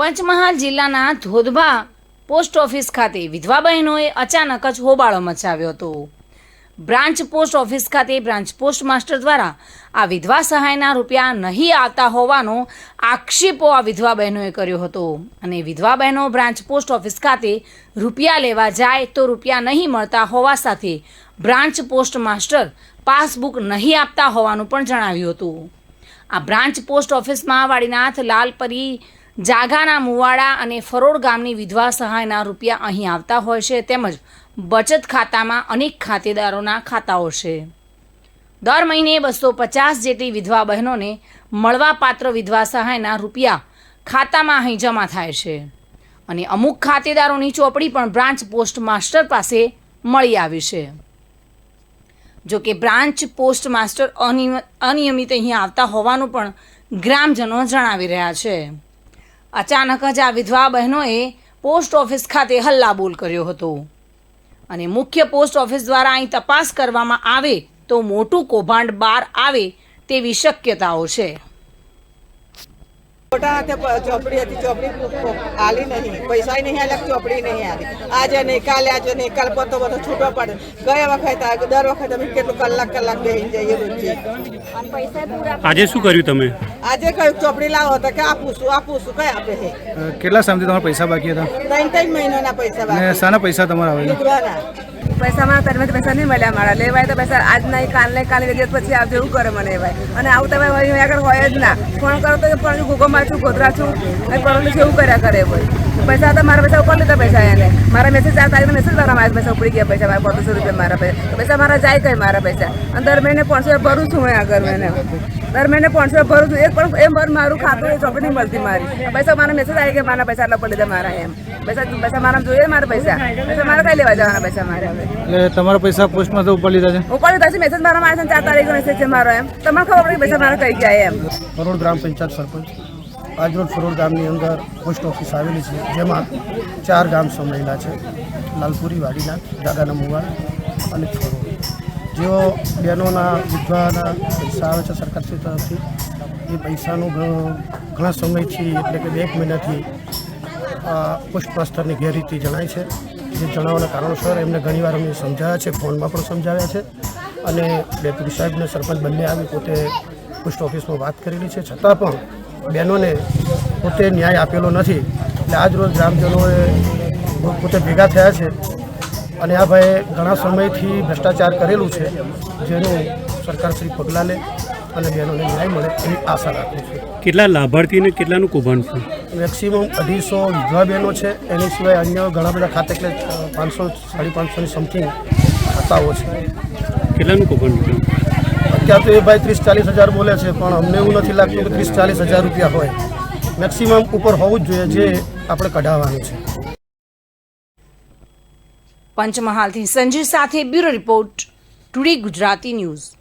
પંચમહાલ જિલ્લાના ધોધબા post office ખાતે વિધવા બહેનોએ અચાનક જ હોબાળો મચાવ્યો હતો. બ્રાન્ચ પોસ્ટ ઓફિસ ખાતે બ્રાન્ચ પોસ્ટ માસ્ટર દ્વારા આ વિધવા સહાયના રૂપિયા નહીં આવતા હોવાનો આક્ષેપો આ વિધવા બહેનોએ કર્યો હતો અને વિધવા બહેનો બ્રાન્ચ પોસ્ટ ઓફિસ ખાતે રૂપિયા લેવા જાય તો રૂપિયા નહીં મળતા હોવા સાથે બ્રાન્ચ પોસ્ટ માસ્ટર પાસબુક નહીં આપતા હોવાનું પણ જણાવ્યું હતું. આ બ્રાન્ચ પોસ્ટ ઓફિસમાં વાડીનાથ લાલપરી જાગાના મુવાડા અને ફરોડ ગામની વિધવા સહાયના રૂપિયા અહીં આવતા હોય છે તેમજ બચત ખાતામાં અનેક ખાતેદારોના ખાતાઓ છે. દર મહિને બસો પચાસ જેટલી વિધવા બહેનોને મળવાપાત્ર વિધવા સહાયના રૂપિયા ખાતામાં અહીં જમા થાય છે. અને અમુક ખાતેદારોની ચોપડી પણ બ્રાન્ચ પોસ્ટ માસ્ટર પાસે મળી આવી છે. જો કે બ્રાન્ચ પોસ્ટ માસ્ટર અનિયમ- અનિયમિત અહીં આવતા હોવાનું પણ ગ્રામજનો જણાવી રહ્યા છે. અચાનક જ આ વિધવા બહેનોએ પોસ્ટ ઓફિસ ખાતે હલ્લાબોલ કર્યો હતો. અને મુખ્ય પોસ્ટ ઓફિસ દ્વારા અહીં તપાસ કરવામાં આવે તો મોટું કૌભાંડ બહાર આવે તેવી શક્યતાઓ છે. મોટા હાથે ચોપડી હતી ચોપડી આલી નહીં. પૈસા નહીં આલ્યા ચોપડી નહીં આલી. આજે નહીં કાલે આજે નહીં કાલ પતો બધો છૂટો પડે. ગયા વખત આ દર વખત અમે કેટલું કલાક કલાક બેસી જઈએ રોજે. આજે શું કર્યું તમે? આજે કયું ચોપડી લાવો તો કે આપું છું આપું છું કઈ આપે છે? કેટલા સમજી તમારા પૈસા બાકી હતા? ત્રણ ત્રણ મહિનાના પૈસા બાકી. શાના પૈસા તમારા આવેલા? વિધવાના પૈસા મારા કર્મથી પૈસા નહીં મળ્યા મારા. લેવાય તો પૈસા આજ નહીં કાલ નહીં કાલે દિવસ પછી આવજો, એવું કરે મને ભાઈ. અને આવું તમે આગળ હોય જ ના. ફોન કરો તો પણ ગોગોમાં છું, ગોધરા છું. અને કરોલી જેવું કર્યા કરે ભાઈ. પૈસા તો મારા પૈસા ઉપર લીધા પૈસા એને. મારા મેસેજ આ તારીખે મેસેજ મારા મારા પૈસા ઉપડી ગયા પૈસા, મારા પાંચસો રૂપિયા મારા પૈસા. પૈસા મારા જાય કઈ મારા પૈસા? અને દર મહિને પાંચસો ભરું છું હું આગળ મહિને દર મહિને પાંચસો ભરું છું. એક પણ એમ ભર મારું ખાતું એ ચોપડી નહીં મળતી મારી. પૈસા મારા મેસેજ આવી ગયા મારા પૈસા એટલા પડી લીધા મારા એમ. પૈસા પૈસા મારા જોઈએ મારા પૈસા. પૈસા મારા કઈ લેવા જવાના પૈસા મારે હવે. એટલે તમારા પૈસા પોસ્ટમાં તો ઉપર લીધા છે? ઉપર છે. મેસેજ મારા મારે ચાર તારીખે મેસેજ છે મારો એમ. તમને ખબર પડે પૈસા મારા કઈ ગયા એમ. કરોડ ગ્રામ પંચાયત સરપંચ. આજરોડ ફરોડ ગામની અંદર પોસ્ટ ઓફિસ આવેલી છે જેમાં ચાર ગામ સંમેલા છે. લાલપુરી વાડીના દાદાના મુવાડ અને ફરોડ. જેઓ બહેનોના, વિધવાના પૈસા આવે છે સરકારશ્રી તરફથી, એ પૈસાનું ઘણા સમયથી એટલે કે એક મહિનાથી પુષ્પસ્તરની ગેરરીતિ જણાય છે. જે જણાવવાના કારણોસર એમને ઘણીવાર અમે સમજાવ્યા છે, ફોનમાં પણ સમજાવ્યા છે અને ડેપ્યુટી સાહેબને સરપંચ બંને આવી પોતે પોસ્ટ ઓફિસમાં વાત કરેલી છે. છતાં પણ બહેનોને પોતે ન્યાય આપેલો નથી. એટલે આજ રોજ ગ્રામજનોએ પોતે ભેગા થયા છે અને આ ભાઈએ ઘણા સમયથી ભ્રષ્ટાચાર કરેલું છે જેનું સરકારશ્રી પગલાં લે અને બહેનોને ન્યાય મળે એવી આશા રાખું છું. કેટલા લાભાર્થી ને કેટલાનું કૌભાંડ છે મેક્સિમમ અઢીસો વિધવા બહેનો છે એની સિવાય અન્ય ઘણા બધા ખાતે એટલે પાંચસો સાડી પાંચસોની સમથિંગ ખાતાઓ છે. કેટલાનું કૌભાંડ અત્યારે તો એ ભાઈ ત્રીસ ચાલીસ હજાર બોલે છે પણ અમને એવું નથી લાગતું કે ત્રીસ ચાલીસ હજાર રૂપિયા હોય. મેક્સિમમ ઉપર હોવું જ જોઈએ જે આપણે કઢાવવાનું છે. પંચમહાલથી સંજય સાથે bureau report today Gujarati news.